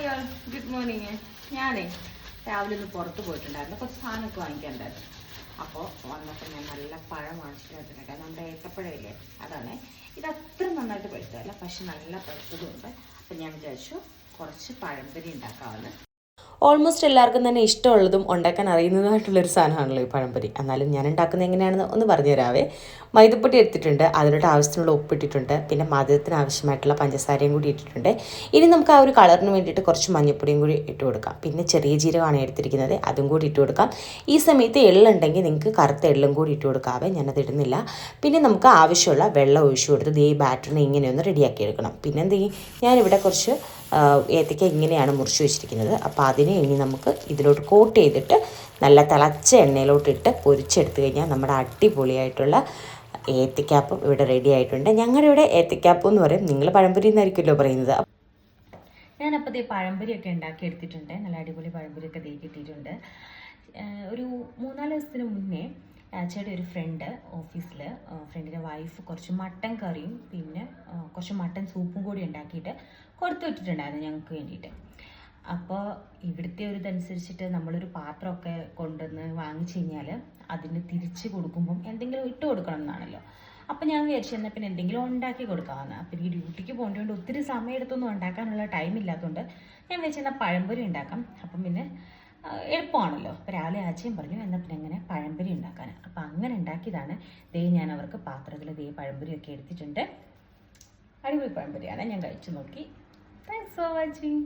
Hi good morning ഞാനേ രാവിലെ ഒന്ന് പുറത്ത് പോയിട്ടുണ്ടായിരുന്നു. കുറച്ച് സാധനമൊക്കെ വാങ്ങിക്കാനുണ്ടായിരുന്നു. അപ്പോൾ വന്നപ്പോൾ ഞാൻ നല്ല പഴം വാങ്ങിച്ചിട്ട് വെച്ചിട്ടുണ്ട് നമ്മുടെ ഏത്തപ്പഴമില്ലേ അതാണ്. ഇത് അത്ര നന്നായിട്ട് പഴുത്തതല്ല പക്ഷെ നല്ല പഴുത്തതുണ്ട്. അപ്പം ഞാൻ വിചാരിച്ചു കുറച്ച് പഴംപൊരി ഉണ്ടാക്കാമെന്ന്. ഓൾമോസ്റ്റ് എല്ലാവർക്കും തന്നെ ഇഷ്ടമുള്ളതും ഉണ്ടാക്കാൻ അറിയുന്നതുമായിട്ടുള്ളൊരു സാധനമാണല്ലോ ഈ പഴംപൊരി. എന്നാലും ഞാൻ ഉണ്ടാക്കുന്നത് എങ്ങനെയാണെന്ന് ഒന്ന് പറഞ്ഞു തരാവേ. മൈദപ്പൊടി എടുത്തിട്ടുണ്ട്. അതിലോട്ട് ആവശ്യത്തിനുള്ള ഉപ്പിട്ടിട്ടുണ്ട് പിന്നെ മധുരത്തിന് ആവശ്യമായിട്ടുള്ള പഞ്ചസാരയും കൂടി ഇട്ടിട്ടുണ്ട്. ഇനി നമുക്ക് ആ ഒരു കളറിന് വേണ്ടിയിട്ട് കുറച്ച് മഞ്ഞൾപ്പൊടിയും കൂടി ഇട്ട് കൊടുക്കാം. പിന്നെ ചെറിയ ജീരകമാണ് എടുത്തിരിക്കുന്നത്. അതും കൂടി ഇട്ട് കൊടുക്കാം. ഈ സമയത്ത് എള്ളുണ്ടെങ്കിൽ നിങ്ങൾക്ക് കറുത്ത എള്ളും കൂടി ഇട്ട് കൊടുക്കാവേ. ഞാനത് ഇടുന്നില്ല. പിന്നെ നമുക്ക് ആവശ്യമുള്ള വെള്ളം ഒഴിച്ചു കൊടുത്ത് ഈ ബാറ്ററിനെ ഇങ്ങനെയൊന്ന് റെഡിയാക്കി എടുക്കണം. പിന്നെ എന്ത് ചെയ്യും? ഞാനിവിടെ കുറച്ച് ഏത്തയ്ക്ക ഇങ്ങനെയാണ് മുറിച്ച് വെച്ചിരിക്കുന്നത്. അപ്പോൾ അതിനെ ഇനി നമുക്ക് ഇതിലോട്ട് കോട്ട് ചെയ്തിട്ട് നല്ല തിളച്ച എണ്ണയിലോട്ടിട്ട് പൊരിച്ചെടുത്ത് കഴിഞ്ഞാൽ നമ്മുടെ അടിപൊളിയായിട്ടുള്ള ഏത്തയ്ക്കാപ്പം ഇവിടെ റെഡി ആയിട്ടുണ്ട്. ഞങ്ങളുടെ ഇവിടെ ഏത്തിക്കാപ്പ് എന്ന് പറയും. നിങ്ങൾ പഴംപൊരി എന്നായിരിക്കുമല്ലോ പറയുന്നത്. ഞാനപ്പോൾ ദേ പഴംപൊരിയൊക്കെ ഉണ്ടാക്കി എടുത്തിട്ടുണ്ട് നല്ല അടിപൊളി പഴംപൊരിയൊക്കെ ഒക്കെ കിട്ടിയിട്ടുണ്ട്. ഒരു മൂന്നാൽ ദിവസത്തിന് മുന്നേ ചേട്ടൻ ഒരു ഫ്രണ്ട് ഓഫീസിൽ ഫ്രണ്ടിന്റെ വൈഫ് കുറച്ച് മട്ടൻ കറിയും പിന്നെ കുറച്ച് മട്ടൻ സൂപ്പും കൂടി ഉണ്ടാക്കിയിട്ട് കൊടുത്തു വിട്ടിട്ടുണ്ടായിരുന്നു ഞങ്ങൾക്ക് വേണ്ടിയിട്ട്. അപ്പോൾ ഇവിടുത്തെ ഒരു ഇതനുസരിച്ചിട്ട് നമ്മളൊരു പാത്രമൊക്കെ വാങ്ങിച്ചു കഴിഞ്ഞാൽ അതിന് തിരിച്ച് കൊടുക്കുമ്പം എന്തെങ്കിലും ഇട്ട് കൊടുക്കണം എന്നാണല്ലോ. അപ്പം ഞാൻ വിചാരിച്ചു എന്നാൽ പിന്നെ എന്തെങ്കിലും ഉണ്ടാക്കി കൊടുക്കാമെന്ന് അപ്പം ഈ ഡ്യൂട്ടിക്ക് പോകേണ്ടതുകൊണ്ട് ഒത്തിരി സമയം എടുത്തൊന്നും ഉണ്ടാക്കാനുള്ള ടൈം ഇല്ലാത്തതുകൊണ്ട് ഞാൻ വിചാരിച്ചു എന്നാൽ പഴംപൊരി ഉണ്ടാക്കാം. അപ്പം പിന്നെ എളുപ്പമാണല്ലോ. അപ്പോൾ രാവിലെ ആച്ചയും പറഞ്ഞു എന്നാൽ പിന്നെ അങ്ങനെ പഴംപൊരി ഉണ്ടാക്കാൻ അപ്പം അങ്ങനെ ഉണ്ടാക്കിയതാണ്. ദേ ഞാൻ അവർക്ക് പാത്രത്തിൽ ദേ പഴംപൊരിയൊക്കെ എടുത്തിട്ടുണ്ട്. അടിപൊളി പഴംപൊരിയാണ്. ഞാൻ കഴിച്ചു നോക്കി. Thanks for watching